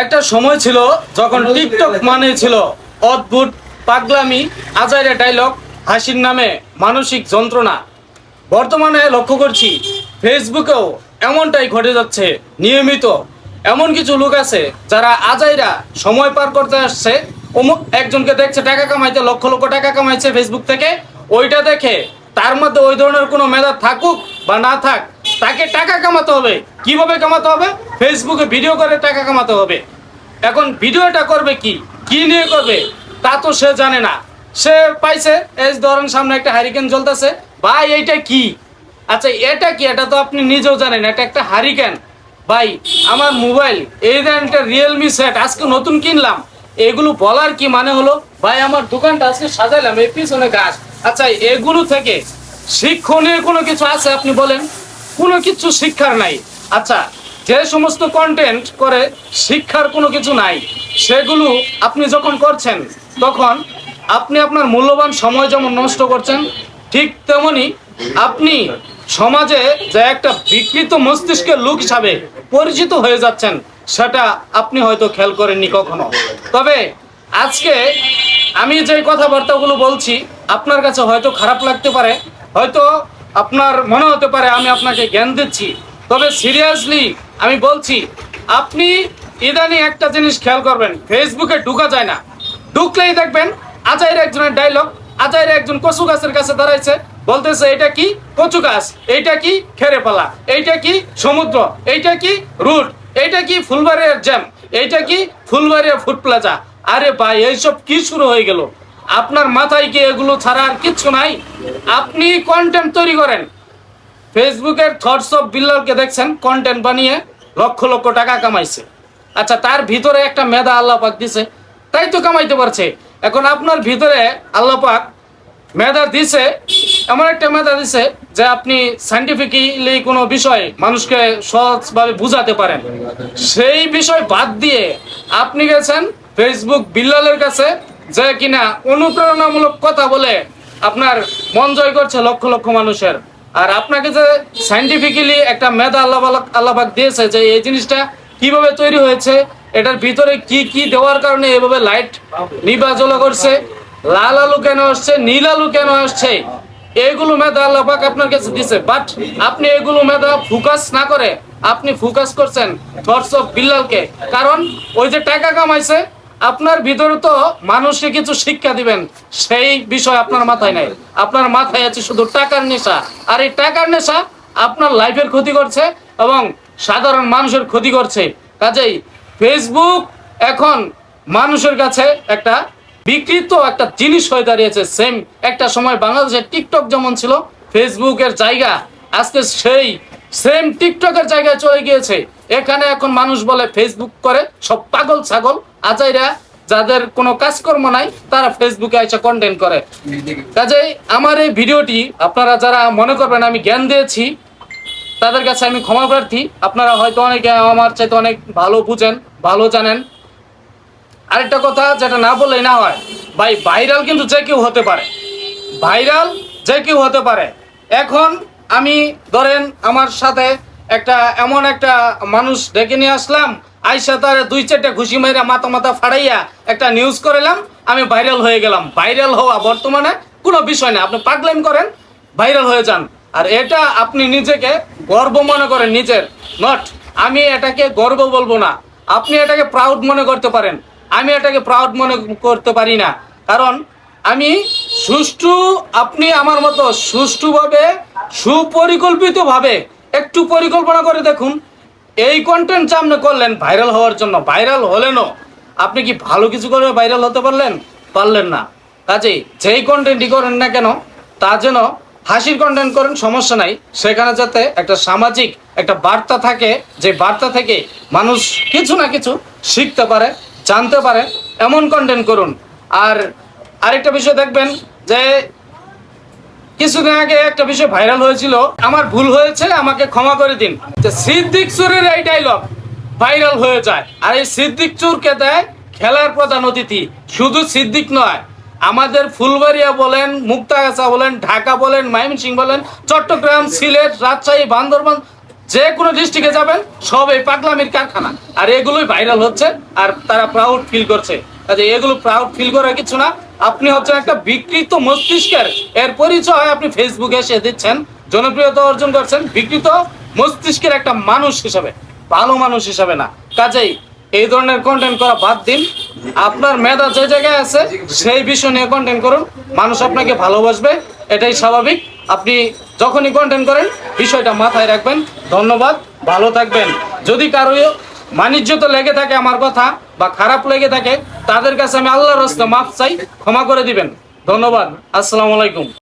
একটা সময় ছিল যখন টিকটক মানে ছিল অদ্ভুত, পাগলামি, আজাইরা ডায়লগ হাসির নামে মানসিক যন্ত্রণা। বর্তমানে লক্ষ্য করছি ফেসবুকেও এমনটাই ঘটে যাচ্ছে, নিয়মিত। এমন কিছু লোক আছে যারা আজাইরা সময় পার করতে আসছে, অমুক একজনকে দেখছে, টাকা কামাইতে, লক্ষ লক্ষ টাকা কামাইছে ফেসবুক থেকে, ওইটা দেখে তার মধ্যে ওই ধরনের কোনো মেধা থাকুক বা না থাক তাকে টাকা কামাতে হবে। কীভাবে কামাতে হবে? ফেসবুকে ভিডিও করে টাকা কামাতে হবে। এখন ভিডিওটা করবে কি? কি নিয়ে করবে? তা তো সে জানে না। সে পাইছে, এই ধরেন সামনে একটা হারিকেন জ্বলতেছে। ভাই, এইটা কি? আচ্ছা এটা কি? এটা তো আপনি নিজেও জানেন, এটা একটা হারিকেন ভাই, আমার মোবাইল এই ধরেন একটা রিয়েলমি সেট আজকে নতুন কিনলাম। এগুলো বলার কি মানে হলো? ভাই, আমার দোকানটা আজকে সাজাইলাম, এই পিছনে গাছ। আচ্ছা এগুলো থেকে শিক্ষণীয় কোনো কিছু আছে আপনি বলেন? কোনো কিছু শিক্ষার নাই। আচ্ছা যে সমস্ত কন্টেন্ট করে, শিক্ষার কোনো কিছু নাই। সেগুলো আপনি যখন করছেন, তখন আপনি আপনার মূল্যবান সময় যেমন নষ্ট করছেন, ঠিক তেমনি আপনি সমাজে যে একটা বিকৃত মস্তিষ্কের লোক হিসাবে পরিচিত হয়ে যাচ্ছেন, সেটা আপনি হয়তো খেয়াল করেননি কখনো। তবে আজকে আমি যে কথাবার্তাগুলো বলছি, আপনার কাছে হয়তো খারাপ লাগতে পারে, হয়তো আপনার মনে হতে পারে আমি আপনাকে জ্ঞান দিচ্ছি, তবে সিরিয়াসলি আমি বলছি, আপনি ইদানি একটা জিনিস খেয়াল করবেন, ফেসবুকে ঢুকা যায় না। ঢুকলেই দেখবেন আজাইর একজনের ডায়লগ আজাইর একজন কচু গাছের কাছে দাঁড়াইছে, বলতেছে, এটা কি কচু গাছ? এইটা কি খেরেপালা? এইটা কি সমুদ্র? এইটা কি রুট? এইটা কি ফুলবাড়িয়ার জ্যাম এইটা কি ফুলবাড়িয়া ফুড প্লাজা আরে ভাই, এইসব কি শুরু হয়ে গেল? আপনার মাথায় কি এগুলো ছাড়া আর কিচ্ছু নাই? আপনি কন্টেন্ট তৈরি করেন। ফেসবুকের থটস অফ বিল্লালকে দেখছেন কন্টেন্ট বানিয়ে লক্ষ লক্ষ টাকা কামাইছে। আচ্ছা তার ভিতরে একটা মেধা আল্লাহ পাক দিছে, তাই তো কামাইতে পারছে। এখন আপনার ভিতরে আল্লাহ পাক মেধা দিছে, এমন একটা মেধা দিছে যে আপনি সাইন্টিফিকলি কোনো বিষয় মানুষকে সহজভাবে বুঝাতে পারেন। সেই বিষয় বাদ দিয়ে আপনি গেছেন ফেসবুক বিল্লালের কাছে যে কিনা অনুপ্রেরণামূলক কথা বলে আপনার মন জয় করছে লক্ষ লক্ষ মানুষের। আর আপনাকে যে সাইন্টিফিক্যালি একটা মেধা আল্লাহ আল্লাহবাক দিয়েছে যে এই জিনিসটা কীভাবে তৈরি হয়েছে, এটার ভিতরে কি কি দেওয়ার কারণে এভাবে লাইট নিবা জ্বলা করছে, লাল আলু কেন আসছে, নীল আলু কেন আসছে এইগুলো মেধা আল্লাহ পাক আপনার কাছে দিছে বাট আপনি এগুলো মেধা ফোকাস না করে আপনি ফোকাস করছেন থটস অফ বিল্লালকে কারণ ওই যে টাকা কামাইছে আপনার ভিতরে তো মানুষকে কিছু শিক্ষা দিবেন, সেই বিষয় আপনার মাথায় নাই। আপনার মাথায় আছে শুধু টাকার নেশা। আর এই টাকার নেশা আপনার লাইফের ক্ষতি করছে এবং সাধারণ মানুষের ক্ষতি করছে। কাজেই ফেসবুক এখন মানুষের কাছে একটা বিকৃত একটা জিনিস হয়ে দাঁড়িয়েছে সেম একটা সময় বাংলাদেশে টিকটক যেমন ছিল ফেসবুকের জায়গা আজকে সেই সেম টিকটকের জায়গায় চলে গিয়েছে। এখানে এখন মানুষ বলে ফেসবুক করে, সব পাগল ছাগল। আজাইরা যাদের কোনো কাজকর্ম নাই, তারা ফেসবুকে এসে কন্টেন্ট করে। কাজেই আমার এই ভিডিওটি আপনারা যারা মনে করবেন আমি জ্ঞান দিয়েছি, তাদের কাছে আমি ক্ষমা প্রার্থী। আপনারা হয়তো অনেকে আমার চাইতে অনেক ভালো বুঝেন, ভালো জানেন। আরেকটা কথা যেটা না বললেই না হয়, ভাই, ভাইরাল কিন্তু যে কেউ হতে পারে। ভাইরাল যে কেউ হতে পারে। এখন আমি ধরেন আমার সাথে একটা এমন একটা মানুষ ডেকে নিয়ে আসলাম আইসা তার দুই চারটা ঘুষি মাইরা মাথা মাথা ফাড়াইয়া একটা নিউজ করালাম আমি ভাইরাল হয়ে গেলাম। ভাইরাল হওয়া বর্তমানে কোনো বিষয় না, আপনি পাগলাম করেন ভাইরাল হয়ে যান। আর এটা আপনি নিজেকে গর্ব মনে করেন, নিজের। নট আমি এটাকে গর্ব বলব না। আপনি এটাকে প্রাউড মনে করতে পারেন। আমি এটাকে প্রাউড মনে করতে পারি না। কারণ আমি সুষ্ঠু, আপনি আমার মতো সুষ্ঠুভাবে, সুপরিকল্পিতভাবে একটু পরিকল্পনা করে দেখুন এই কন্টেন্ট সামনে করলেন ভাইরাল হওয়ার জন্য। ভাইরাল হলেনও। আপনি কি ভালো কিছু করে ভাইরাল হতে পারলেন? পারলেন না। কাজেই যেই কন্টেন্টই করেন না কেন, তা যেন হাসির কন্টেন্ট করেন, সমস্যা নাই। সেখানে যাতে একটা সামাজিক একটা বার্তা থাকে, যে বার্তা থেকে মানুষ কিছু না কিছু শিখতে পারে, জানতে পারে। এমন কন্টেন্ট করুন। আর আরেকটা বিষয় দেখবেন, যে কিছুদিন আগে একটা বিষয় ভাইরাল হয়েছিল। আমার ভুল হয়েছে, আমাকে ক্ষমা করে দিন। সিদ্দিক চুরের এই ডায়লগ ভাইরাল হয়ে যায়। আর এই সিদ্দিক চুরকে দেয় খেলার প্রধান অতিথি। শুধু সিদ্দিক নয়, আমাদের ফুলবাড়িয়া বলেন, মুক্তাগাছা বলেন, ঢাকা বলেন, ময়মনসিংহ বলেন, চট্টগ্রাম, সিলেট, রাজশাহী, বান্দরবান, যে কোনো ডিস্ট্রিক্টে যাবেন, সব এই পাগলামির কারখানা। আর এগুলোই ভাইরাল হচ্ছে, আর তারা প্রাউড ফিল করছে। কাজে এগুলো প্রাউড ফিল করার কিছু না। আপনি হচ্ছেন একটা বিকৃত মস্তিষ্কের। এর পরিচয় আপনি ফেসবুকে এসে দিচ্ছেন। জনপ্রিয়তা অর্জন করছেন বিকৃত মস্তিষ্কের একটা মানুষ হিসাবে। ভালো মানুষ হিসাবে না। কাজেই এই ধরনের কন্টেন্ট করা বাদ দিন। আপনার মেধা যে জায়গায় আছে, সেই বিষয় নিয়ে কন্টেন্ট করুন। মানুষ আপনাকে ভালোবাসবে, এটাই স্বাভাবিক। আপনি যখনই কন্টেন্ট করেন, বিষয়টা মাথায় রাখবেন। ধন্যবাদ, ভালো থাকবেন। যদি কারও বাণিজ্য তো লেগে থাকে আমার কথা বা খারাপ লেগে থাকে, তাদের কাছে আমি আল্লাহর রাস্তা মাফ চাই, ক্ষমা করে দিবেন। ধন্যবাদ। আসসালামু আলাইকুম।